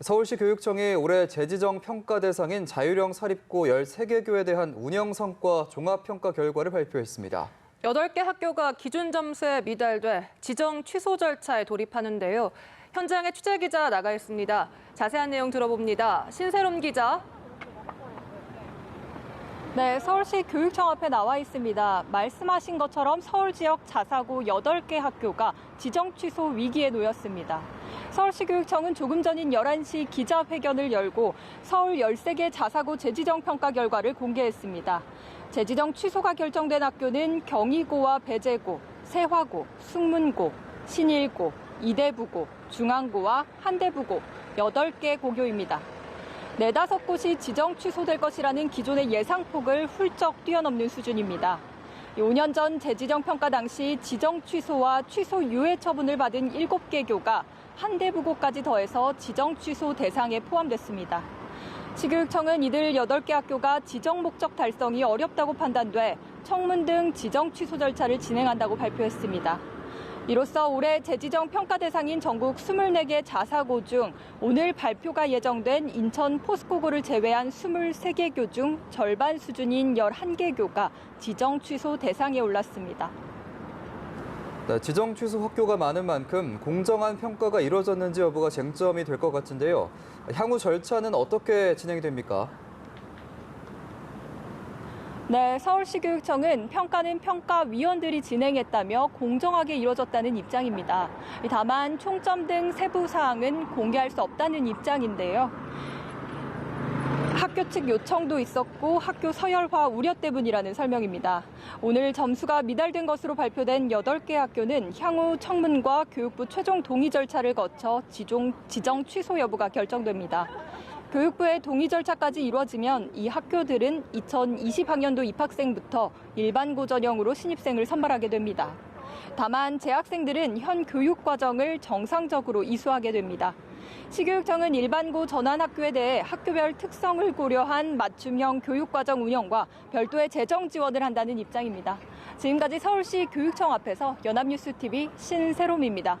서울시 교육청이 올해 재지정 평가 대상인 자율형 사립고 13개 교에 대한 운영 성과 종합 평가 결과를 발표했습니다. 8개 학교가 기준 점수에 미달돼 지정 취소 절차에 돌입하는데요. 현장에 취재 기자 나가 있습니다. 자세한 내용 들어봅니다. 신세롬 기자. 네, 서울시 교육청 앞에 나와 있습니다. 말씀하신 것처럼 서울 지역 자사고 8개 학교가 지정 취소 위기에 놓였습니다. 서울시 교육청은 조금 전인 11시 기자회견을 열고 서울 13개 자사고 재지정 평가 결과를 공개했습니다. 재지정 취소가 결정된 학교는 경희고와 배재고, 세화고, 숙문고, 신일고, 이대부고, 중앙고와 한대부고 8개 고교입니다. 네다섯 곳이 지정 취소될 것이라는 기존의 예상폭을 훌쩍 뛰어넘는 수준입니다. 5년 전 재지정 평가 당시 지정 취소와 취소 유예 처분을 받은 7개 교가 한대부고까지 더해서 지정 취소 대상에 포함됐습니다. 시교육청은 이들 8개 학교가 지정 목적 달성이 어렵다고 판단돼 청문 등 지정 취소 절차를 진행한다고 발표했습니다. 이로써 올해 재지정 평가 대상인 전국 24개 자사고 중 오늘 발표가 예정된 인천 포스코고를 제외한 23개 교 중 절반 수준인 11개 교가 지정 취소 대상에 올랐습니다. 네, 지정 취소 학교가 많은 만큼 공정한 평가가 이루어졌는지 여부가 쟁점이 될 것 같은데요. 향후 절차는 어떻게 진행이 됩니까? 네, 서울시 교육청은 평가는 평가위원들이 진행했다며 공정하게 이루어졌다는 입장입니다. 다만 총점 등 세부 사항은 공개할 수 없다는 입장인데요. 학교 측 요청도 있었고 학교 서열화 우려 때문이라는 설명입니다. 오늘 점수가 미달된 것으로 발표된 8개 학교는 향후 청문과 교육부 최종 동의 절차를 거쳐 지정 취소 여부가 결정됩니다. 교육부의 동의 절차까지 이루어지면 이 학교들은 2020학년도 입학생부터 일반 고 전형으로 신입생을 선발하게 됩니다. 다만 재학생들은 현 교육 과정을 정상적으로 이수하게 됩니다. 시교육청은 일반고 전환 학교에 대해 학교별 특성을 고려한 맞춤형 교육과정 운영과 별도의 재정 지원을 한다는 입장입니다. 지금까지 서울시 교육청 앞에서 연합뉴스TV 신세롬입니다.